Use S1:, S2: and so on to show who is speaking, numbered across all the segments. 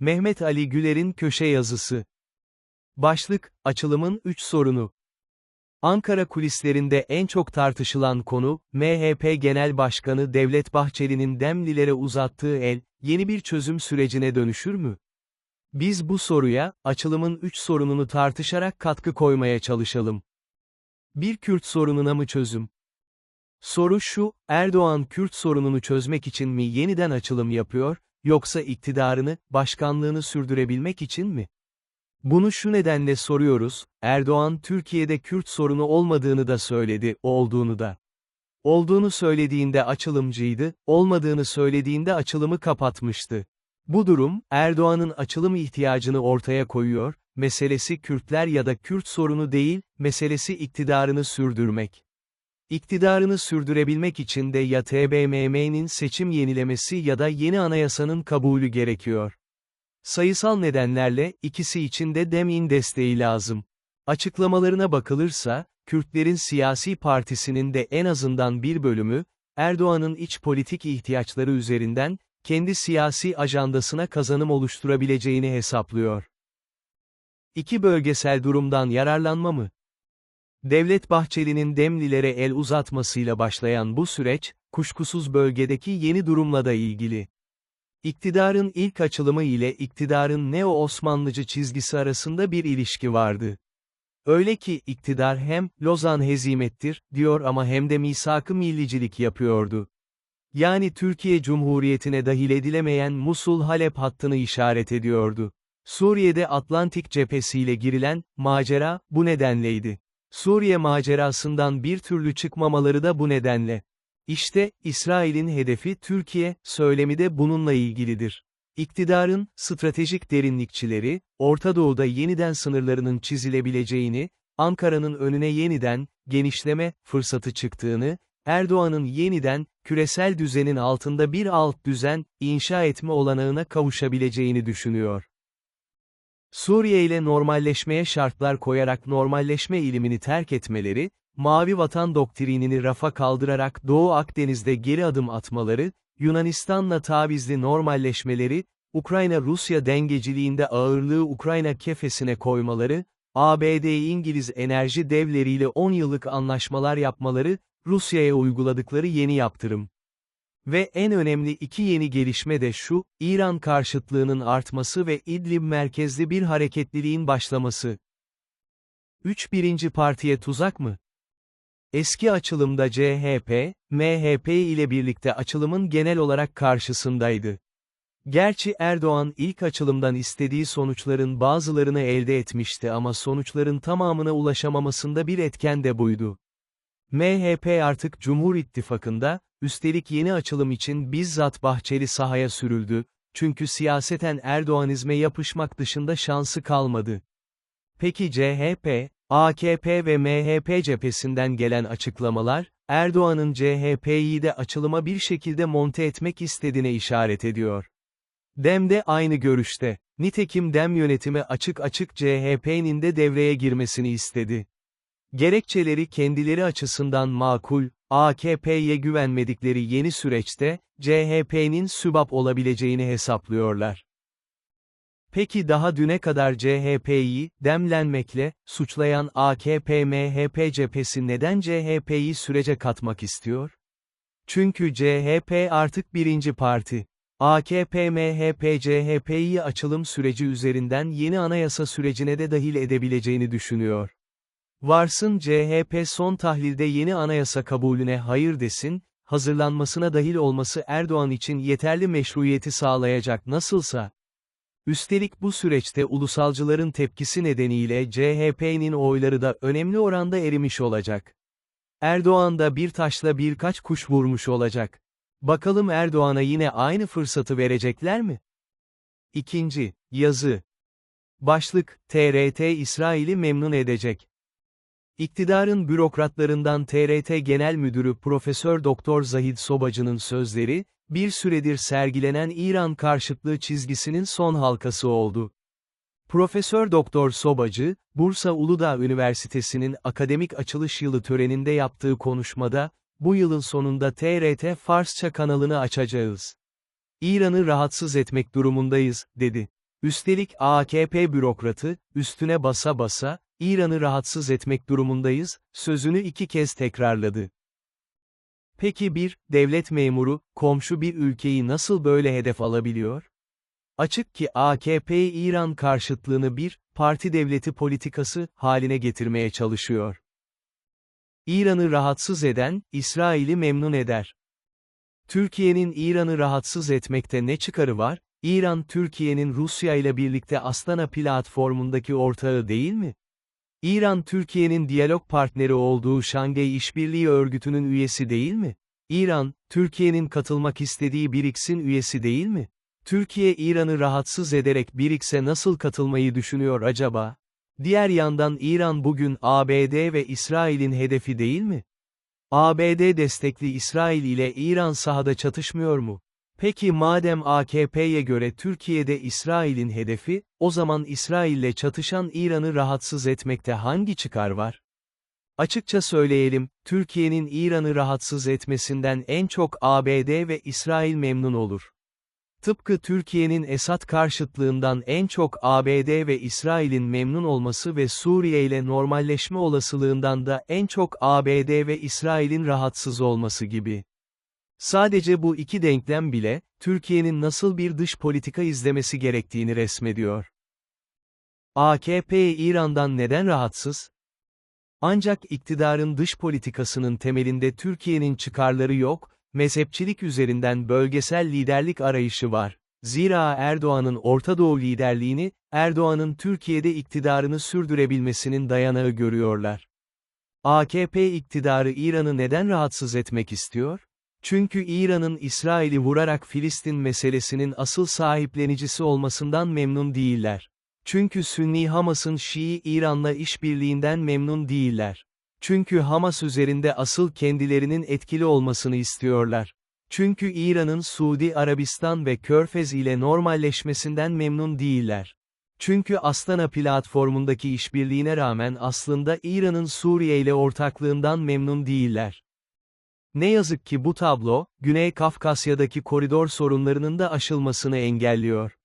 S1: Mehmet Ali Güler'in köşe yazısı. Başlık, açılımın 3 sorunu. Ankara kulislerinde en çok tartışılan konu, MHP Genel Başkanı Devlet Bahçeli'nin Demlilere uzattığı el, yeni bir çözüm sürecine dönüşür mü? Biz bu soruya, açılımın 3 sorununu tartışarak katkı koymaya çalışalım. Bir Kürt sorununa mı çözüm? Soru şu, Erdoğan Kürt sorununu çözmek için mi yeniden açılım yapıyor, yoksa iktidarını, başkanlığını sürdürebilmek için mi? Bunu şu nedenle soruyoruz, Erdoğan Türkiye'de Kürt sorunu olmadığını da söyledi, olduğunu da. Olduğunu söylediğinde açılımcıydı, olmadığını söylediğinde açılımı kapatmıştı. Bu durum, Erdoğan'ın açılım ihtiyacını ortaya koyuyor, meselesi Kürtler ya da Kürt sorunu değil, meselesi iktidarını sürdürmek. İktidarını sürdürebilmek için de ya TBMM'nin seçim yenilemesi ya da yeni anayasanın kabulü gerekiyor. Sayısal nedenlerle, ikisi için de DEM'in desteği lazım. Açıklamalarına bakılırsa, Kürtlerin siyasi partisinin de en azından bir bölümü, Erdoğan'ın iç politik ihtiyaçları üzerinden, kendi siyasi ajandasına kazanım oluşturabileceğini hesaplıyor. İki bölgesel durumdan yararlanma mı? Devlet Bahçeli'nin Demlilere el uzatmasıyla başlayan bu süreç, kuşkusuz bölgedeki yeni durumla da ilgili. İktidarın ilk açılımı ile iktidarın neo-Osmanlıcı çizgisi arasında bir ilişki vardı. Öyle ki iktidar hem Lozan hezimettir diyor ama hem de misak-ı millicilik yapıyordu. Yani Türkiye Cumhuriyeti'ne dahil edilemeyen Musul-Halep hattını işaret ediyordu. Suriye'de Atlantik cephesiyle girilen macera bu nedenleydi. Suriye macerasından bir türlü çıkmamaları da bu nedenle. İşte, İsrail'in hedefi Türkiye, söylemi de bununla ilgilidir. İktidarın, stratejik derinlikçileri, Orta Doğu'da yeniden sınırlarının çizilebileceğini, Ankara'nın önüne yeniden, genişleme, fırsatı çıktığını, Erdoğan'ın yeniden, küresel düzenin altında bir alt düzen, inşa etme olanağına kavuşabileceğini düşünüyor. Suriye ile normalleşmeye şartlar koyarak normalleşme ilimini terk etmeleri, Mavi Vatan doktrinini rafa kaldırarak Doğu Akdeniz'de geri adım atmaları, Yunanistan'la tavizli normalleşmeleri, Ukrayna-Rusya dengeciliğinde ağırlığı Ukrayna kefesine koymaları, ABD-İngiliz enerji devleriyle 10 yıllık anlaşmalar yapmaları, Rusya'ya uyguladıkları yeni yaptırım. Ve en önemli iki yeni gelişme de şu, İran karşıtlığının artması ve İdlib merkezli bir hareketliliğin başlaması. 3. Birinci partiye tuzak mı? Eski açılımda CHP, MHP ile birlikte açılımın genel olarak karşısındaydı. Gerçi Erdoğan ilk açılımdan istediği sonuçların bazılarını elde etmişti ama sonuçların tamamına ulaşamamasında bir etken de buydu. MHP artık Cumhur İttifakı'nda, üstelik yeni açılım için bizzat Bahçeli sahaya sürüldü, çünkü siyaseten Erdoğanizme yapışmak dışında şansı kalmadı. Peki CHP, AKP ve MHP cephesinden gelen açıklamalar, Erdoğan'ın CHP'yi de açılıma bir şekilde monte etmek istediğine işaret ediyor. Dem de aynı görüşte. Nitekim Dem yönetimi açık açık CHP'nin de devreye girmesini istedi. Gerekçeleri kendileri açısından makul, AKP'ye güvenmedikleri yeni süreçte, CHP'nin sübap olabileceğini hesaplıyorlar. Peki daha düne kadar CHP'yi, demlenmekle, suçlayan AKP-MHP cephesi neden CHP'yi sürece katmak istiyor? Çünkü CHP artık birinci parti. AKP-MHP CHP'yi açılım süreci üzerinden yeni anayasa sürecine de dahil edebileceğini düşünüyor. Varsın CHP son tahlilde yeni anayasa kabulüne hayır desin, hazırlanmasına dahil olması Erdoğan için yeterli meşruiyeti sağlayacak nasılsa. Üstelik bu süreçte ulusalcıların tepkisi nedeniyle CHP'nin oyları da önemli oranda erimiş olacak. Erdoğan da bir taşla birkaç kuş vurmuş olacak. Bakalım Erdoğan'a yine aynı fırsatı verecekler mi? İkinci, yazı. Başlık, TRT İsrail'i memnun edecek. İktidarın bürokratlarından TRT Genel Müdürü Profesör Doktor Zahid Sobacı'nın sözleri, bir süredir sergilenen İran karşıtlığı çizgisinin son halkası oldu. Profesör Doktor Sobacı, Bursa Uludağ Üniversitesi'nin akademik açılış yılı töreninde yaptığı konuşmada, bu yılın sonunda TRT Farsça kanalını açacağız. İran'ı rahatsız etmek durumundayız, dedi. Üstelik AKP bürokratı, üstüne basa basa, İran'ı rahatsız etmek durumundayız, sözünü iki kez tekrarladı. Peki bir, devlet memuru, komşu bir ülkeyi nasıl böyle hedef alabiliyor? Açık ki AKP İran karşıtlığını bir, parti devleti politikası, haline getirmeye çalışıyor. İran'ı rahatsız eden, İsrail'i memnun eder. Türkiye'nin İran'ı rahatsız etmekte ne çıkarı var? İran Türkiye'nin Rusya ile birlikte Astana platformundaki ortağı değil mi? İran Türkiye'nin diyalog partneri olduğu Şangay İşbirliği Örgütü'nün üyesi değil mi? İran, Türkiye'nin katılmak istediği BRICS'in üyesi değil mi? Türkiye İran'ı rahatsız ederek BRICS'e nasıl katılmayı düşünüyor acaba? Diğer yandan İran bugün ABD ve İsrail'in hedefi değil mi? ABD destekli İsrail ile İran sahada çatışmıyor mu? Peki madem AKP'ye göre Türkiye'de İsrail'in hedefi, o zaman İsrail'le çatışan İran'ı rahatsız etmekte hangi çıkar var? Açıkça söyleyelim, Türkiye'nin İran'ı rahatsız etmesinden en çok ABD ve İsrail memnun olur. Tıpkı Türkiye'nin Esad karşıtlığından en çok ABD ve İsrail'in memnun olması ve Suriye ile normalleşme olasılığından da en çok ABD ve İsrail'in rahatsız olması gibi. Sadece bu iki denklem bile, Türkiye'nin nasıl bir dış politika izlemesi gerektiğini resmediyor. AKP İran'dan neden rahatsız? Ancak iktidarın dış politikasının temelinde Türkiye'nin çıkarları yok, mezhepçilik üzerinden bölgesel liderlik arayışı var. Zira Erdoğan'ın Orta Doğu liderliğini, Erdoğan'ın Türkiye'de iktidarını sürdürebilmesinin dayanağı görüyorlar. AKP iktidarı İran'ı neden rahatsız etmek istiyor? Çünkü İran'ın İsrail'i vurarak Filistin meselesinin asıl sahiplenicisi olmasından memnun değiller. Çünkü Sünni Hamas'ın Şii İran'la işbirliğinden memnun değiller. Çünkü Hamas üzerinde asıl kendilerinin etkili olmasını istiyorlar. Çünkü İran'ın Suudi Arabistan ve Körfez ile normalleşmesinden memnun değiller. Çünkü Astana platformundaki işbirliğine rağmen aslında İran'ın Suriye ile ortaklığından memnun değiller. Ne yazık ki bu tablo, Güney Kafkasya'daki koridor sorunlarının da aşılmasını engelliyor.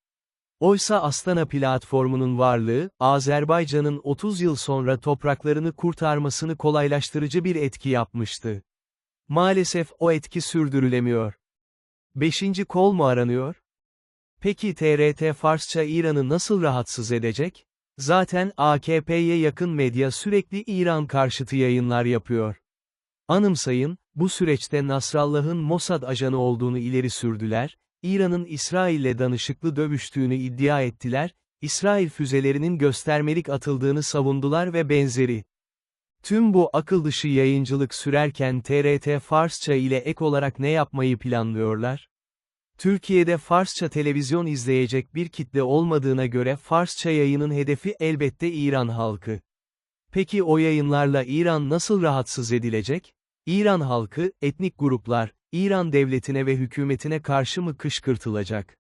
S1: Oysa Astana platformunun varlığı, Azerbaycan'ın 30 yıl sonra topraklarını kurtarmasını kolaylaştırıcı bir etki yapmıştı. Maalesef o etki sürdürülemiyor. Beşinci kol mu aranıyor? Peki TRT Farsça İran'ı nasıl rahatsız edecek? Zaten AKP'ye yakın medya sürekli İran karşıtı yayınlar yapıyor. Anımsayın, bu süreçte Nasrallah'ın Mossad ajanı olduğunu ileri sürdüler, İran'ın İsrail'le danışıklı dövüştüğünü iddia ettiler, İsrail füzelerinin göstermelik atıldığını savundular ve benzeri. Tüm bu akıl dışı yayıncılık sürerken TRT Farsça ile ek olarak ne yapmayı planlıyorlar? Türkiye'de Farsça televizyon izleyecek bir kitle olmadığına göre Farsça yayının hedefi elbette İran halkı. Peki o yayınlarla İran nasıl rahatsız edilecek? İran halkı, etnik gruplar, İran devletine ve hükümetine karşı mı kışkırtılacak?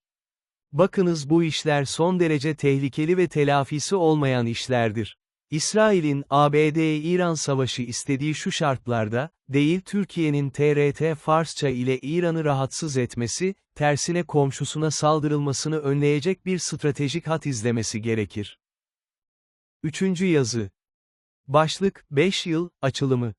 S1: Bakınız bu işler son derece tehlikeli ve telafisi olmayan işlerdir. İsrail'in ABD-İran savaşı istediği şu şartlarda, değil Türkiye'nin TRT Farsça ile İran'ı rahatsız etmesi, tersine komşusuna saldırılmasını önleyecek bir stratejik hat izlemesi gerekir. Üçüncü yazı. Başlık, 5 yıl, açılımı.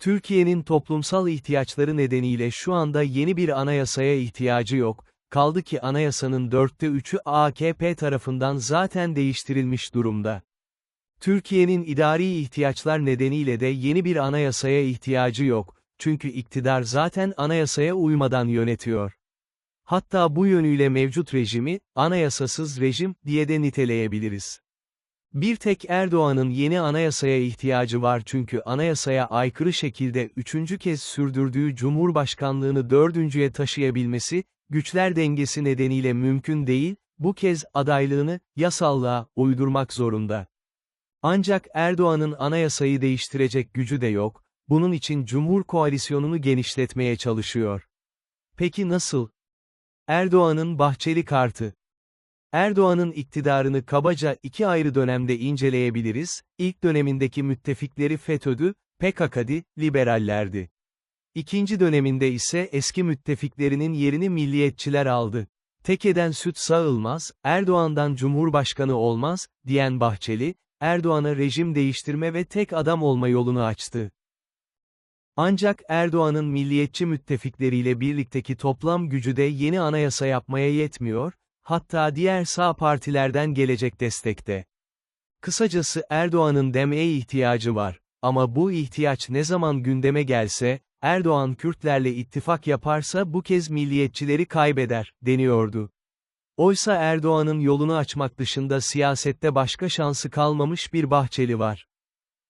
S1: Türkiye'nin toplumsal ihtiyaçları nedeniyle şu anda yeni bir anayasaya ihtiyacı yok, kaldı ki anayasanın dörtte üçü AKP tarafından zaten değiştirilmiş durumda. Türkiye'nin idari ihtiyaçlar nedeniyle de yeni bir anayasaya ihtiyacı yok, çünkü iktidar zaten anayasaya uymadan yönetiyor. Hatta bu yönüyle mevcut rejimi, anayasasız rejim, diye de niteleyebiliriz. Bir tek Erdoğan'ın yeni anayasaya ihtiyacı var çünkü anayasaya aykırı şekilde üçüncü kez sürdürdüğü Cumhurbaşkanlığını dördüncüye taşıyabilmesi, güçler dengesi nedeniyle mümkün değil, bu kez adaylığını, yasallığa, uydurmak zorunda. Ancak Erdoğan'ın anayasayı değiştirecek gücü de yok, bunun için Cumhur koalisyonunu genişletmeye çalışıyor. Peki nasıl? Erdoğan'ın Bahçeli kartı. Erdoğan'ın iktidarını kabaca iki ayrı dönemde inceleyebiliriz, ilk dönemindeki müttefikleri FETÖ'dü, PKK'di, liberallerdi. İkinci döneminde ise eski müttefiklerinin yerini milliyetçiler aldı. Tekeden süt sağılmaz, Erdoğan'dan Cumhurbaşkanı olmaz, diyen Bahçeli, Erdoğan'a rejim değiştirme ve tek adam olma yolunu açtı. Ancak Erdoğan'ın milliyetçi müttefikleriyle birlikteki toplam gücü de yeni anayasa yapmaya yetmiyor, hatta diğer sağ partilerden gelecek destekte. Kısacası Erdoğan'ın demeye ihtiyacı var. Ama bu ihtiyaç ne zaman gündeme gelse, Erdoğan Kürtlerle ittifak yaparsa bu kez milliyetçileri kaybeder, deniyordu. Oysa Erdoğan'ın yolunu açmak dışında siyasette başka şansı kalmamış bir Bahçeli var.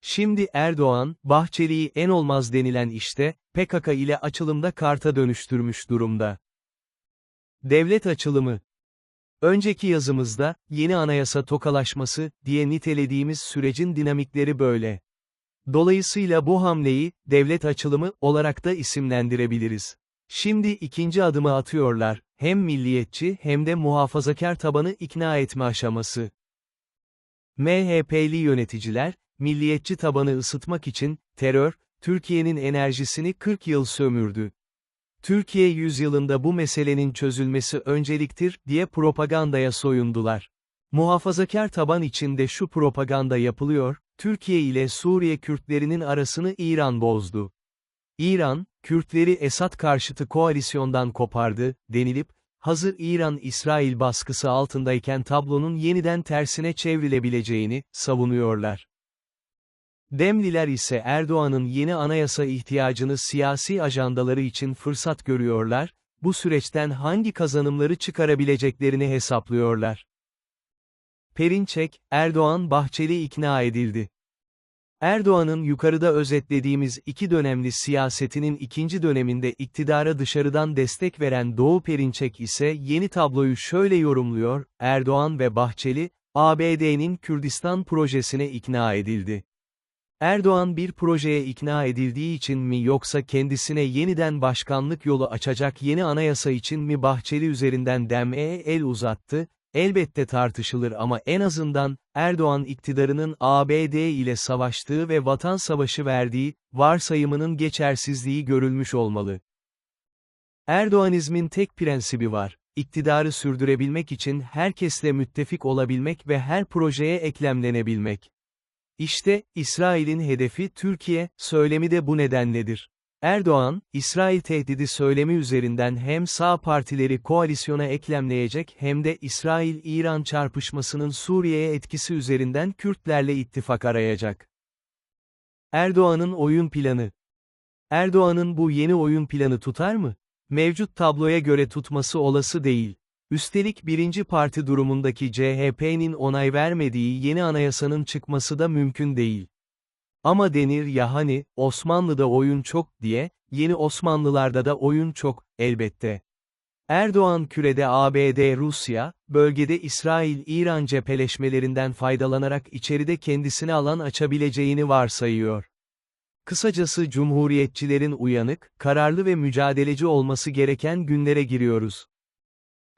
S1: Şimdi Erdoğan, Bahçeli'yi en olmaz denilen işte, PKK ile açılımda karta dönüştürmüş durumda. Devlet açılımı Önceki yazımızda, yeni anayasa tokalaşması, diye nitelediğimiz sürecin dinamikleri böyle. Dolayısıyla bu hamleyi, devlet açılımı, olarak da isimlendirebiliriz. Şimdi ikinci adımı atıyorlar, hem milliyetçi hem de muhafazakar tabanı ikna etme aşaması. MHP'li yöneticiler, milliyetçi tabanı ısıtmak için, terör, Türkiye'nin enerjisini 40 yıl sömürdü. Türkiye yüzyılında bu meselenin çözülmesi önceliktir, diye propagandaya soyundular. Muhafazakar taban içinde şu propaganda yapılıyor, Türkiye ile Suriye Kürtlerinin arasını İran bozdu. İran, Kürtleri Esad karşıtı koalisyondan kopardı, denilip, hazır İran-İsrail baskısı altındayken tablonun yeniden tersine çevrilebileceğini, savunuyorlar. Demliler ise Erdoğan'ın yeni anayasa ihtiyacını siyasi ajandaları için fırsat görüyorlar, bu süreçten hangi kazanımları çıkarabileceklerini hesaplıyorlar. Perinçek, Erdoğan Bahçeli ikna edildi. Erdoğan'ın yukarıda özetlediğimiz iki dönemli siyasetinin ikinci döneminde iktidara dışarıdan destek veren Doğu Perinçek ise yeni tabloyu şöyle yorumluyor, Erdoğan ve Bahçeli, ABD'nin Kürdistan projesine ikna edildi. Erdoğan bir projeye ikna edildiği için mi yoksa kendisine yeniden başkanlık yolu açacak yeni anayasa için mi Bahçeli üzerinden demeye el uzattı, elbette tartışılır ama en azından, Erdoğan iktidarının ABD ile savaştığı ve vatan savaşı verdiği, varsayımının geçersizliği görülmüş olmalı. Erdoğanizmin tek prensibi var, iktidarı sürdürebilmek için herkesle müttefik olabilmek ve her projeye eklemlenebilmek. İşte, İsrail'in hedefi Türkiye, söylemi de bu nedenledir. Erdoğan, İsrail tehdidi söylemi üzerinden hem sağ partileri koalisyona eklemleyecek hem de İsrail-İran çarpışmasının Suriye'ye etkisi üzerinden Kürtlerle ittifak arayacak. Erdoğan'ın oyun planı Erdoğan'ın bu yeni oyun planı tutar mı? Mevcut tabloya göre tutması olası değil. Üstelik birinci parti durumundaki CHP'nin onay vermediği yeni anayasanın çıkması da mümkün değil. Ama denir ya hani, Osmanlı'da oyun çok diye, yeni Osmanlılarda da oyun çok, elbette. Erdoğan kürede ABD-Rusya, bölgede İsrail-İran cepheleşmelerinden faydalanarak içeride kendisine alan açabileceğini varsayıyor. Kısacası cumhuriyetçilerin uyanık, kararlı ve mücadeleci olması gereken günlere giriyoruz.